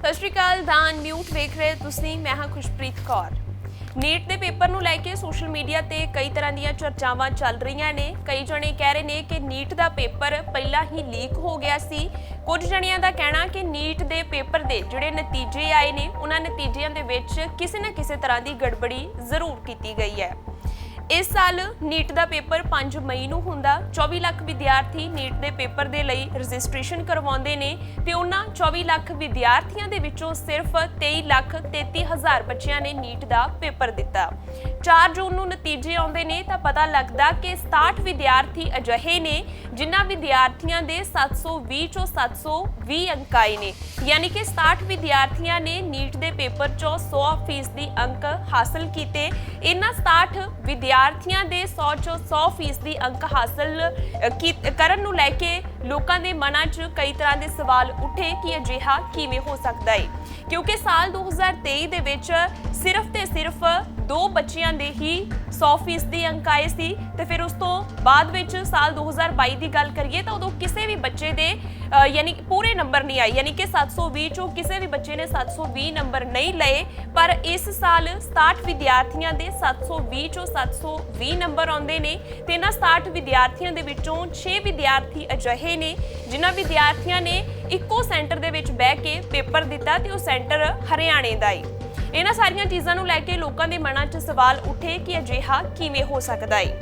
ਸਤਿ ਸ਼੍ਰੀ ਅਕਾਲ, ਦਾ ਅਨਮਿਊਟ ਵੇਖ ਰਹੇ ਤੁਸੀਂ, ਮੈਂ ਹਾਂ ਖੁਸ਼ਪ੍ਰੀਤ ਕੌਰ। ਨੀਟ ਦੇ ਪੇਪਰ ਨੂੰ ਲੈ ਕੇ ਸੋਸ਼ਲ ਮੀਡੀਆ ਤੇ ਕਈ ਤਰ੍ਹਾਂ ਦੀਆਂ ਚਰਚਾਵਾਂ ਚੱਲ ਰਹੀਆਂ ਨੇ। ਕਈ ਜਣੇ ਕਹਿ ਰਹੇ ਨੇ ਕਿ ਨੀਟ ਦਾ ਪੇਪਰ ਪਹਿਲਾਂ ਹੀ ਲੀਕ ਹੋ ਗਿਆ ਸੀ। ਕੁਝ ਜਣਿਆਂ ਦਾ ਕਹਿਣਾ ਕਿ ਨੀਟ ਦੇ ਪੇਪਰ ਦੇ ਜਿਹੜੇ ਨਤੀਜੇ ਆਏ ਨੇ, ਉਹਨਾਂ ਨਤੀਜਿਆਂ ਦੇ ਵਿੱਚ ਕਿਸੇ ਨਾ ਕਿਸੇ ਤਰ੍ਹਾਂ ਦੀ ਗੜਬੜੀ ਜ਼ਰੂਰ ਕੀਤੀ ਗਈ ਹੈ। ਇਸ ਸਾਲ ਨੀਟ ਦਾ ਪੇਪਰ 5 ਮਈ ਨੂੰ ਹੁੰਦਾ। 24 ਲੱਖ ਵਿਦਿਆਰਥੀ ਨੀਟ ਦੇ ਪੇਪਰ ਦੇ ਲਈ ਰਜਿਸਟ੍ਰੇਸ਼ਨ ਕਰਵਾਉਂਦੇ ਨੇ ਤੇ ਉਹਨਾਂ 24 ਲੱਖ ਵਿਦਿਆਰਥੀਆਂ ਦੇ ਵਿੱਚੋਂ ਸਿਰਫ 23 ਲੱਖ 33 ਹਜ਼ਾਰ ਬੱਚਿਆਂ ਨੇ ਨੀਟ ਦਾ ਪੇਪਰ ਦਿੱਤਾ। 4 ਜੂਨ ਨੂੰ ਨਤੀਜੇ ਆਉਂਦੇ ਨੇ ਤਾਂ ਪਤਾ ਲੱਗਦਾ ਕਿ 67 ਵਿਦਿਆਰਥੀ ਅਜਿਹੇ ਨੇ ਜਿਨ੍ਹਾਂ ਵਿਦਿਆਰਥੀਆਂ ਦੇ 720 ਚੋਂ 720 ਅੰਕ ਆਏ ਨੇ। ਯਾਨੀ ਕਿ 67 ਵਿਦਿਆਰਥੀਆਂ ਨੇ ਨੀਟ ਦੇ ਪੇਪਰ ਚੋਂ 100% ਦੀ ਅੰਕ ਹਾਸਲ ਕੀਤੇ। ਇਹਨਾਂ 67 ਵਿਦਿਆਰਥੀਆਂ ਦੇ 100 ਚੋਂ 100% ਦੀ ਅੰਕ ਹਾਸਲ ਕੀ- ਕਰਨ ਨੂੰ ਲੈ ਕੇ ਲੋਕਾਂ ਦੇ ਮਨਾਂ 'ਚ ਕਈ ਤਰ੍ਹਾਂ ਦੇ ਸਵਾਲ ਉੱਠੇ ਕਿ ਅਜਿਹਾ ਕਿਵੇਂ ਹੋ ਸਕਦਾ ਹੈ ਕਿਉਂਕਿ ਸਾਲ 2023 ਦੇ ਵਿੱਚ ਸਿਰਫ ਤੇ ਸਿਰਫ ਦੋ ਬੱਚਿਆਂ ਦੇ ਹੀ 100% ਦੀ ਅੰਕ ਆਏ ਸੀ ਤੇ ਫਿਰ ਉਸ ਤੋਂ ਬਾਅਦ ਵਿੱਚ ਸਾਲ 2022 ਦੀ ਗੱਲ ਕਰੀਏ ਤਾਂ ਉਦੋਂ ਕਿਸੇ ਵੀ ਬੱਚੇ ਦੇ ਯਾਨੀ ਪੂਰੇ ਨੰਬਰ ਨਹੀਂ ਆਏ, ਯਾਨੀ ਕਿ 720 ਚੋਂ ਕਿਸੇ ਵੀ ਬੱਚੇ ਨੇ 720 ਨੰਬਰ ਨਹੀਂ ਲਏ, ਪਰ ਇਸ ਸਾਲ 67 ਵਿਦਿਆਰਥੀਆਂ ਦੇ 720 ਚੋਂ 720 ਨੰਬਰ ਆਉਂਦੇ ਨੇ ਤੇ ਇਹਨਾਂ 67 ਵਿਦਿਆਰਥੀਆਂ ਦੇ ਵਿੱਚੋਂ 6 ਵਿਦਿਆਰਥੀ ਅਜਿਹੇ ਨੇ ਜਿਨ੍ਹਾਂ ਵਿਦਿਆਰਥੀਆਂ ਨੇ ਇੱਕੋ ਸੈਂਟਰ ਦੇ ਵਿੱਚ ਬਹਿ ਕੇ ਪੇਪਰ ਦਿੱਤਾ ਤੇ ਉਹ ਸੈਂਟਰ ਹਰਿਆਣੇ ਦਾ ਏ। ਇਹਨਾਂ ਸਾਰੀਆਂ ਚੀਜ਼ਾਂ ਨੂੰ ਲੈ ਕੇ ਲੋਕਾਂ ਦੇ ਮਨਾਂ 'ਚ ਸਵਾਲ ਉੱਠੇ ਕਿ ਅਜਿਹਾ ਕਿਵੇਂ ਹੋ ਸਕਦਾ ਏ।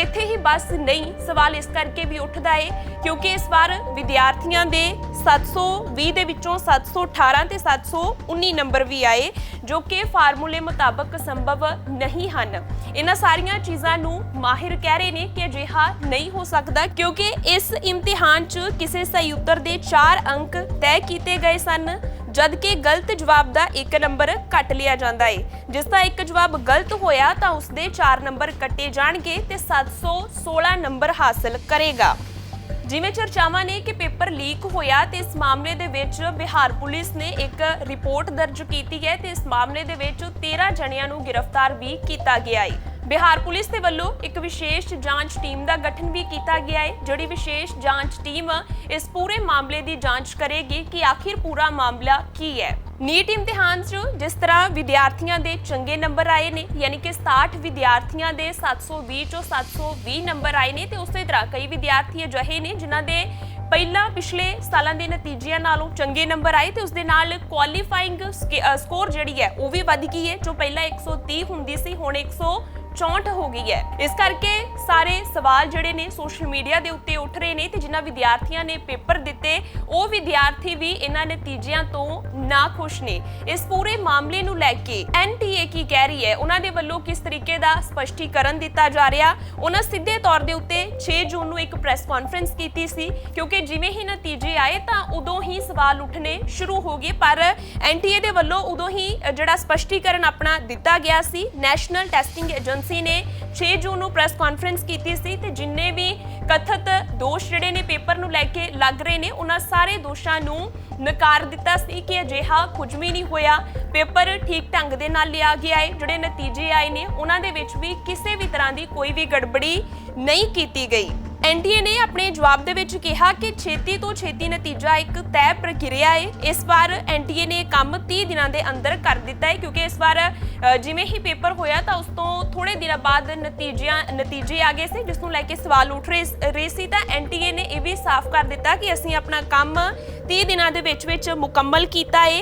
ਇੱਥੇ ਹੀ ਬਸ ਨਹੀਂ, ਸਵਾਲ ਇਸ ਕਰਕੇ ਵੀ ਉੱਠਦਾ ਏ ਕਿਉਂਕਿ ਇਸ ਵਾਰ ਵਿਦਿਆਰਥੀਆਂ ਦੇ 720 ਦੇ ਵਿੱਚੋਂ 718 ਤੇ 719 ਨੰਬਰ ਵੀ ਆਏ, ਜੋ ਕਿ ਫਾਰਮੂਲੇ ਮੁਤਾਬਕ ਸੰਭਵ ਨਹੀਂ ਹਨ। ਇਹਨਾਂ ਸਾਰੀਆਂ ਚੀਜ਼ਾਂ ਨੂੰ ਮਾਹਿਰ ਕਹਿ ਰਹੇ ਨੇ ਕਿ ਅਜਿਹਾ ਨਹੀਂ ਹੋ ਸਕਦਾ ਕਿਉਂਕਿ ਇਸ ਇਮਤਿਹਾਨ 'ਚ ਕਿਸੇ ਸਹੀ ਉੱਤਰ ਦੇ 4 ਅੰਕ ਤੈਅ ਕੀਤੇ ਗਏ ਸਨ। ਜਦ ਕਿ ਗਲਤ ਜਵਾਬ ਦਾ 1 ਨੰਬਰ ਕੱਟ ਲਿਆ ਜਾਂਦਾ ਏ। ਜਿਸ ਦਾ ਇੱਕ ਜਵਾਬ ਗਲਤ ਹੋਇਆ ਤਾਂ ਉਸ ਦੇ 4 ਨੰਬਰ ਕੱਟੇ ਜਾਣਗੇ ਤੇ 716 ਨੰਬਰ ਹਾਸਲ ਕਰੇਗਾ। ਜਿਵੇਂ ਚਰਚਾਵਾਂ ਨੇ ਕਿ ਪੇਪਰ ਲੀਕ ਹੋਇਆ ਤੇ ਇਸ ਮਾਮਲੇ ਦੇ ਵਿੱਚ ਬਿਹਾਰ ਪੁਲਿਸ ਨੇ ਇੱਕ ਰਿਪੋਰਟ ਦਰਜ ਕੀਤੀ ਹੈ ਤੇ ਇਸ ਮਾਮਲੇ ਦੇ ਵਿੱਚ 13 ਜਣਿਆਂ ਨੂੰ ਗ੍ਰਿਫਤਾਰ ਵੀ ਕੀਤਾ ਗਿਆ ਹੈ ਬਿਹਾਰ ਪੁਲਿਸ ਦੇ ਵੱਲੋਂ ਇੱਕ ਵਿਸ਼ੇਸ਼ ਜਾਂਚ ਟੀਮ ਦਾ ਗਠਨ ਵੀ ਕੀਤਾ ਗਿਆ ਹੈ। ਜਿਹੜੀ ਵਿਸ਼ੇਸ਼ ਜਾਂਚ ਟੀਮ ਇਸ ਪੂਰੇ ਮਾਮਲੇ ਦੀ ਜਾਂਚ ਕਰੇਗੀ ਕਿ ਆਖਿਰ ਪੂਰਾ ਮਾਮਲਾ ਕੀ ਹੈ। ਨੀਟ ਇਮਤਿਹਾਨ 'ਚ ਜਿਸ ਤਰ੍ਹਾਂ ਵਿਦਿਆਰਥੀਆਂ ਦੇ ਚੰਗੇ ਨੰਬਰ ਆਏ ਨੇ, ਯਾਨੀ ਕਿ 67 ਵਿਦਿਆਰਥੀਆਂ ਦੇ 720 ਚੋਂ 720 ਨੰਬਰ ਆਏ ਨੇ ਤੇ ਉਸੇ ਤਰ੍ਹਾਂ ਕਈ ਵਿਦਿਆਰਥੀ ਅਜਿਹੇ ਨੇ ਜਿਨ੍ਹਾਂ ਦੇ ਪਹਿਲਾਂ ਪਿਛਲੇ ਸਾਲਾਂ ਦੇ ਨਤੀਜਿਆਂ ਨਾਲੋਂ ਚੰਗੇ ਨੰਬਰ ਆਏ ਤੇ ਉਸ ਦੇ ਨਾਲ ਕੁਆਲੀਫਾਈਂਗ ਸਕੋਰ ਜਿਹੜੀ ਹੈ ਉਹ ਵੀ ਵੱਧ ਗਈ ਹੈ, ਜੋ ਪਹਿਲਾਂ 130 ਹੁੰਦੀ ਸੀ, ਹੁਣ 164 ਹੋ ਗਈ ਹੈ। ਇਸ ਕਰਕੇ ਸਾਰੇ ਸਵਾਲ ਜਿਹੜੇ ਨੇ ਸੋਸ਼ਲ ਮੀਡੀਆ ਦੇ ਉੱਤੇ ਉੱਠ ਰਹੇ ਨੇ ਤੇ ਜਿਨ੍ਹਾਂ ਵਿਦਿਆਰਥੀਆਂ ਨੇ ਪੇਪਰ ਦਿੱਤੇ, ਉਹ ਵਿਦਿਆਰਥੀ ਵੀ ਇਹਨਾਂ ਨਤੀਜਿਆਂ ਤੋਂ ਨਾ ਨੇ। ਇਸ ਪੂਰੇ ਮਾਮਲੇ ਨੂੰ ਲੈ ਕੇ ਐਨਟੀਏ ਕੀ ਕਹਿ ਰਹੀ ਹੈ? ਉਹਨਾਂ ਦੇ ਵੱਲੋਂ ਕਿਸ ਤਰੀਕੇ ਦਾ ਸਪਸ਼ਟੀਕਰਨ ਦਿੱਤਾ ਜਾ ਰਿਹਾ? ਉਹਨਾਂ ਸਿੱਧੇ ਤੌਰ ਦੇ ਉੱਤੇ 6 ਜੂਨ ਨੂੰ ਇੱਕ ਪ੍ਰੈਸ ਕਾਨਫਰੰਸ ਕੀਤੀ ਸੀ। ਕਿਉਂਕਿ ਜਿਵੇਂ ਹੀ ਨਤੀਜੇ ਆਏ ਤਾਂ ਉਦੋਂ ਹੀ ਸਵਾਲ ਉੱਠਣੇ ਸ਼ੁਰੂ ਹੋ ਗਏ। ਪਰ ਐਨਟੀਏ ਦੇ ਵੱਲੋਂ ਉਦੋਂ ਹੀ ਜਿਹੜਾ ਸਪਸ਼ਟੀਕਰਨ ਆਪਣਾ ਦਿੱਤਾ ਗਿਆ ਸੀ ਨੈਸ਼ਨਲ ਟੈਸਟਿੰਗ ਏਜੰਸੀ ਨੇ 6 ਜੂਨ ਨੂੰ ਪ੍ਰੈਸ ਕਾਨਫਰੰਸ ਕੀਤੀ ਸੀ ਤੇ ਜਿੰਨੇ ਵੀ ਕਥਿਤ ਦੋਸ਼ ਜਿਹੜੇ ਨੇ ਪੇਪਰ ਨੂੰ ਲੈ ਕੇ ਲੱਗ ਰਹੇ ਨੇ, ਉਹਨਾਂ ਸਾਰੇ ਦੋਸ਼ਾਂ ਨੂੰ ਨਕਾਰ ਦਿੱਤਾ ਸੀ ਕਿ ਅਜਿਹਾ ਕੁਝ ਵੀ ਨਹੀਂ ਹੋਇਆ। ਪੇਪਰ ਠੀਕ ਢੰਗ ਦੇ ਨਾਲ ਲਿਆ ਗਿਆ ਹੈ ਜਿਹੜੇ ਨਤੀਜੇ ਆਏ ਨੇ, ਉਹਨਾਂ ਦੇ ਵਿੱਚ ਵੀ ਕਿਸੇ ਵੀ ਤਰ੍ਹਾਂ ਦੀ ਕੋਈ ਵੀ ਗੜਬੜੀ ਨਹੀਂ ਕੀਤੀ ਗਈ। ਐਨਟੀਏ ਨੇ ਆਪਣੇ ਜਵਾਬ ਦੇ ਵਿੱਚ ਕਿਹਾ ਕਿ ਛੇਤੀ ਤੋਂ ਛੇਤੀ ਨਤੀਜਾ ਇੱਕ ਤੈਅ ਪ੍ਰਕਿਰਿਆ ਹੈ ਇਸ ਵਾਰ ਐਨਟੀਏ ਨੇ ਕੰਮ 30 ਦਿਨਾਂ ਦੇ ਅੰਦਰ ਕਰ ਦਿੱਤਾ ਹੈ ਕਿਉਂਕਿ ਇਸ ਵਾਰ ਜਿਵੇਂ ਹੀ ਪੇਪਰ ਹੋਇਆ ਤਾਂ ਉਸ ਤੋਂ ਥੋੜੇ ਦਿਨਾਂ ਬਾਅਦ ਨਤੀਜਿਆਂ, ਨਤੀਜੇ ਆ ਗਏ ਸੀ, ਜਿਸ ਨੂੰ ਲੈ ਕੇ ਸਵਾਲ ਉੱਠ ਰਹੇ ਸ- ਰਹੇ ਸੀ। ਤਾਂ ਐਨਟੀਏ ਨੇ ਇਹ ਵੀ ਸਾਫ਼ ਕਰ ਦਿੱਤਾ ਕਿ ਅਸੀਂ ਆਪਣਾ ਕੰਮ 30 ਦਿਨਾਂ ਦੇ ਵਿੱਚ ਵਿੱਚ ਮੁਕੰਮਲ ਕੀਤਾ ਹੈ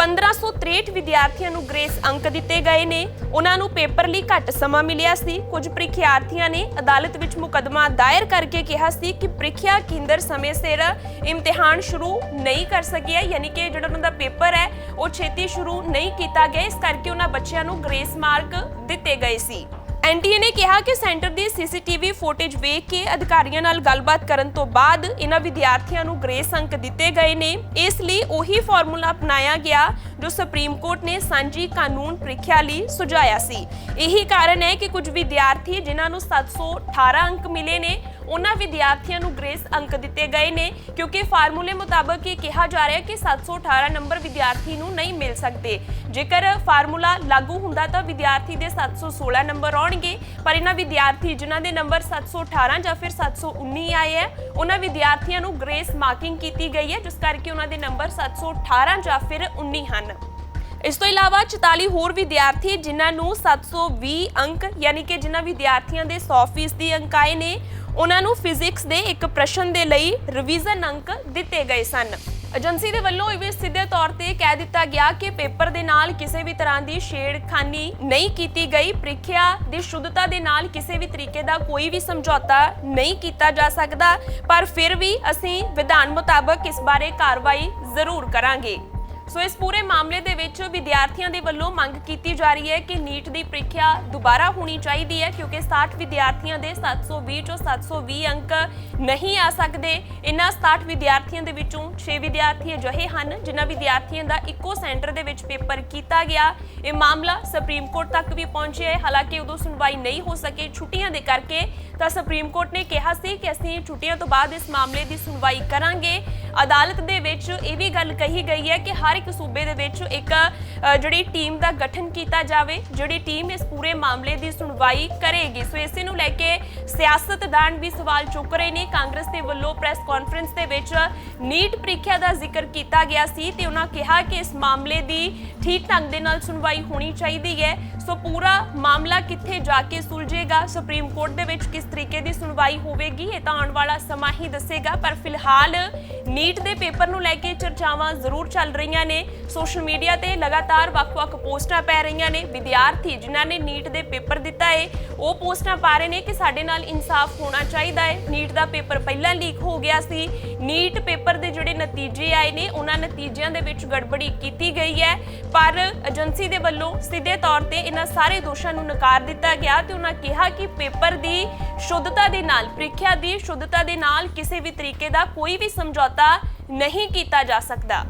1563 ਵਿਦਿਆਰਥੀਆਂ ਨੂੰ ਗ੍ਰੇਸ ਅੰਕ ਦਿੱਤੇ ਗਏ ਨੇ। ਉਹਨਾਂ ਨੂੰ ਪੇਪਰ ਲਈ ਘੱਟ ਸਮਾਂ ਮਿਲਿਆ ਸੀ। ਕੁਝ ਪ੍ਰੀਖਿਆਰਥੀਆਂ ਨੇ ਅਦਾਲਤ ਵਿੱਚ ਮੁਕੱਦਮਾ ਦਾਇਰ ਕਰਕੇ ਕਿਹਾ ਸੀ ਕਿ ਪ੍ਰੀਖਿਆ ਕੇਂਦਰ ਸਮੇਂ ਸਿਰ ਇਮਤਿਹਾਨ ਸ਼ੁਰੂ ਨਹੀਂ ਕਰ ਸਕਿਆ। ਯਾਨੀ ਕਿ ਜਿਹੜਾ ਉਹਨਾਂ ਦਾ ਪੇਪਰ ਹੈ, ਉਹ ਛੇਤੀ ਸ਼ੁਰੂ ਨਹੀਂ ਕੀਤਾ ਗਿਆ। ਇਸ ਕਰਕੇ ਉਹਨਾਂ ਬੱਚਿਆਂ ਨੂੰ ਗ੍ਰੇਸ ਮਾਰਕ ਦਿੱਤੇ ਗਏ ਸੀ। ਐਨਟੀਏ ਨੇ ਕਿਹਾ ਕਿ ਸੈਂਟਰ ਦੀ ਸੀਸੀਟੀਵੀ ਫੁਟੇਜ ਵੇਖ ਕੇ ਅਧਿਕਾਰੀਆਂ ਨਾਲ ਗੱਲਬਾਤ ਕਰਨ ਤੋਂ ਬਾਅਦ ਇਹਨਾਂ ਵਿਦਿਆਰਥੀਆਂ ਨੂੰ ਗ੍ਰੇਸ ਅੰਕ ਦਿੱਤੇ ਗਏ ਨੇ। ਇਸ ਲਈ ਉਹੀ ਫਾਰਮੂਲਾ ਅਪਣਾਇਆ ਗਿਆ ਜੋ ਸੁਪਰੀਮ ਕੋਰਟ ਨੇ ਸਾਂਝੀ ਕਾਨੂੰਨ ਪ੍ਰੀਖਿਆ ਲਈ ਸੁਝਾਇਆ ਸੀ। ਇਹੀ ਕਾਰਨ ਹੈ ਕਿ ਕੁਝ ਵਿਦਿਆਰਥੀ ਜਿਨ੍ਹਾਂ ਨੂੰ 718 ਅੰਕ ਮਿਲੇ ਨੇ ਉਹਨਾਂ ਵਿਦਿਆਰਥੀਆਂ ਨੂੰ ਗ੍ਰੇਸ ਅੰਕ ਦਿੱਤੇ ਗਏ ਨੇ, ਕਿਉਂਕਿ ਫਾਰਮੂਲੇ ਮੁਤਾਬਕ ਇਹ ਕਿਹਾ ਜਾ ਰਿਹਾ ਹੈ ਕਿ 718 ਨੰਬਰ ਵਿਦਿਆਰਥੀ ਨੂੰ ਨਹੀਂ ਮਿਲ ਸਕਦੇ। ਜੇਕਰ ਫਾਰਮੂਲਾ ਲਾਗੂ ਹੁੰਦਾ ਤਾਂ ਵਿਦਿਆਰਥੀ ਦੇ 716 ਨੰਬਰ ਆਉਣਗੇ, ਪਰ ਇਹਨਾਂ ਵਿਦਿਆਰਥੀ ਜਿਨ੍ਹਾਂ ਦੇ ਨੰਬਰ 718 ਜਾਂ ਫਿਰ 719 ਆਏ ਹੈ, ਉਹਨਾਂ ਵਿਦਿਆਰਥੀਆਂ ਨੂੰ ਗ੍ਰੇਸ ਮਾਰਕਿੰਗ ਕੀਤੀ ਗਈ ਹੈ, ਜਿਸ ਕਰਕੇ ਉਹਨਾਂ ਦੇ ਨੰਬਰ 718 ਜਾਂ ਫਿਰ 19 ਹਨ। ਇਸ ਤੋਂ ਇਲਾਵਾ 44 ਹੋਰ ਵਿਦਿਆਰਥੀ ਜਿਨ੍ਹਾਂ ਨੂੰ 720 ਅੰਕ, ਯਾਨੀ ਕਿ ਜਿਨ੍ਹਾਂ ਵਿਦਿਆਰਥੀਆਂ ਦੇ 100% ਦੀ ਅੰਕ ਆਏ ਨੇ ਉਹਨਾਂ ਨੂੰ ਫਿਜ਼ਿਕਸ ਦੇ ਇੱਕ ਪ੍ਰਸ਼ਨ ਦੇ ਲਈ ਰਿਵੀਜ਼ਨ ਅੰਕ ਦਿੱਤੇ ਗਏ ਸਨ। ਏਜੰਸੀ ਦੇ ਵੱਲੋਂ ਇਹ ਵੀ ਸਿੱਧੇ ਤੌਰ ਤੇ ਕਹਿ ਦਿੱਤਾ ਗਿਆ ਕਿ ਪੇਪਰ ਦੇ ਨਾਲ ਕਿਸੇ ਵੀ ਤਰ੍ਹਾਂ ਦੀ ਛੇੜਖਾਨੀ ਨਹੀਂ ਕੀਤੀ ਗਈ। ਪ੍ਰੀਖਿਆ ਦੀ ਸ਼ੁੱਧਤਾ ਦੇ ਨਾਲ ਕਿਸੇ ਵੀ ਤਰੀਕੇ ਦਾ ਕੋਈ ਵੀ ਸਮਝੌਤਾ ਨਹੀਂ ਕੀਤਾ ਜਾ ਸਕਦਾ। ਪਰ ਫਿਰ ਵੀ ਅਸੀਂ ਵਿਧਾਨ ਮੁਤਾਬਕ ਇਸ ਬਾਰੇ ਕਾਰਵਾਈ ਜ਼ਰੂਰ ਕਰਾਂਗੇ। ਸੋ ਇਸ ਪੂਰੇ ਮਾਮਲੇ ਦੇ ਵਿੱਚ ਵਿਦਿਆਰਥੀਆਂ ਦੇ ਵੱਲੋਂ ਮੰਗ ਕੀਤੀ ਜਾ ਰਹੀ ਹੈ ਕਿ ਨੀਟ ਦੀ ਪ੍ਰੀਖਿਆ ਦੁਬਾਰਾ ਹੋਣੀ ਚਾਹੀਦੀ ਹੈ, ਕਿਉਂਕਿ 60 ਵਿਦਿਆਰਥੀਆਂ ਦੇ 720 ਚੋਂ 720 ਅੰਕ ਨਹੀਂ ਆ ਸਕਦੇ। ਇਨ੍ਹਾਂ 67 ਵਿਦਿਆਰਥੀਆਂ ਦੇ ਵਿੱਚੋਂ 6 ਵਿਦਿਆਰਥੀ ਅਜਿਹੇ ਹਨ ਜਿਨ੍ਹਾਂ ਵਿਦਿਆਰਥੀਆਂ ਦਾ ਇੱਕੋ ਸੈਂਟਰ ਦੇ ਵਿੱਚ ਪੇਪਰ ਕੀਤਾ ਗਿਆ। ਇਹ ਮਾਮਲਾ ਸੁਪਰੀਮ ਕੋਰਟ ਤੱਕ ਵੀ ਪਹੁੰਚਿਆ ਹੈ। ਹਾਲਾਂਕਿ ਉਦੋਂ ਸੁਣਵਾਈ ਨਹੀਂ ਹੋ ਸਕੀ ਛੁੱਟੀਆਂ ਦੇ ਕਰਕੇ ਤਾਂ ਸੁਪਰੀਮ ਕੋਰਟ ਨੇ ਕਿਹਾ ਸੀ ਕਿ ਅਸੀਂ ਛੁੱਟੀਆਂ ਤੋਂ ਬਾਅਦ ਇਸ ਮਾਮਲੇ ਦੀ ਸੁਣਵਾਈ ਕਰਾਂਗੇ। ਅਦਾਲਤ ਦੇ ਵਿੱਚ ਇਹ ਵੀ ਗੱਲ ਕਹੀ ਗਈ ਹੈ ਕਿ ਹਰ ਇੱਕ ਸੂਬੇ ਦੇ ਵਿੱਚ ਇੱਕ ਜਿਹੜੀ ਟੀਮ ਦਾ ਗਠਨ ਕੀਤਾ ਜਾਵੇ, ਜਿਹੜੀ ਟੀਮ ਇਸ ਪੂਰੇ ਮਾਮਲੇ ਦੀ ਸੁਣਵਾਈ ਕਰੇਗੀ। ਸੋ ਇਸੇ ਨੂੰ ਲੈ ਕੇ ਸਿਆਸਤਦਾਨ ਵੀ ਸਵਾਲ ਚੁੱਕ ਰਹੇ ਨੇ। ਕਾਂਗਰਸ ਦੇ ਵੱਲੋਂ ਪ੍ਰੈਸ ਕਾਨਫਰੰਸ ਦੇ ਵਿੱਚ ਨੀਟ ਪ੍ਰੀਖਿਆ ਦਾ ਜ਼ਿਕਰ ਕੀਤਾ ਗਿਆ ਸੀ ਤੇ ਉਹਨਾਂ ਕਿਹਾ ਕਿ ਇਸ ਮਾਮਲੇ ਦੀ ਠੀਕ ਢੰਗ ਦੇ ਨਾਲ ਸੁਣਵਾਈ ਹੋਣੀ ਚਾਹੀਦੀ ਹੈ। ਸੋ ਪੂਰਾ ਮਾਮਲਾ ਕਿੱਥੇ ਜਾ ਕੇ ਸੁਲਝੇਗਾ, ਸੁਪਰੀਮ ਕੋਰਟ ਦੇ ਵਿੱਚ ਕਿਸ ਤਰੀਕੇ ਦੀ ਸੁਣਵਾਈ ਹੋਵੇਗੀ, ਇਹ ਤਾਂ ਆਉਣ ਵਾਲਾ ਸਮਾਂ ਹੀ ਦੱਸੇਗਾ। ਪਰ ਫਿਲਹਾਲ ਨੀਟ ਦੇ ਪੇਪਰ ਨੂੰ ਲੈ ਕੇ ਚਰਚਾਵਾਂ ਜ਼ਰੂਰ ਚੱਲ ਰਹੀਆਂ ਨੇ। ਸੋਸ਼ਲ ਮੀਡੀਆ ਤੇ ਲਗਾਤਾਰ ਵੱਖ-ਵੱਖ ਪੋਸਟਾਂ ਪੈ ਰਹੀਆਂ ਨੇ। ਵਿਦਿਆਰਥੀ ਜਿਨ੍ਹਾਂ ਨੇ ਨੀਟ ਦੇ ਪੇਪਰ ਦਿੱਤਾ ਹੈ ਉਹ ਪੋਸਟਾਂ ਪਾ ਰਹੇ ਨੇ ਕਿ ਸਾਡੇ ਨਾਲ ਇਨਸਾਫ ਹੋਣਾ ਚਾਹੀਦਾ ਹੈ ਨੀਟ ਦਾ ਪੇਪਰ ਪਹਿਲਾਂ ਲੀਕ ਹੋ ਗਿਆ ਸੀ। ਨੀਟ ਪੇਪਰ ਦੇ ਜਿਹੜੇ ਨਤੀਜੇ ਆਏ ਨੇ, ਉਹਨਾਂ ਨਤੀਜਿਆਂ ਦੇ ਵਿੱਚ ਗੜਬੜੀ ਕੀਤੀ ਗਈ ਹੈ। ਪਰ ਏਜੰਸੀ ਦੇ ਵੱਲੋਂ ਸਿੱਧੇ ਤੌਰ ਤੇ ਇਹਨਾਂ ਸਾਰੇ ਦੋਸ਼ਾਂ ਨੂੰ ਨਕਾਰ ਦਿੱਤਾ ਗਿਆ ਤੇ ਉਹਨਾਂ ਕਿਹਾ ਕਿ ਪੇਪਰ ਦੀ ਸ਼ੁੱਧਤਾ ਦੇ ਨਾਲ, ਪ੍ਰੀਖਿਆ ਦੀ ਸ਼ੁੱਧਤਾ ਦੇ ਨਾਲ ਕਿਸੇ ਵੀ ਤਰੀਕੇ ਦਾ ਕੋਈ ਵੀ ਸਮਝੌਤਾ ਨਹੀਂ ਕੀਤਾ ਜਾ ਸਕਦਾ।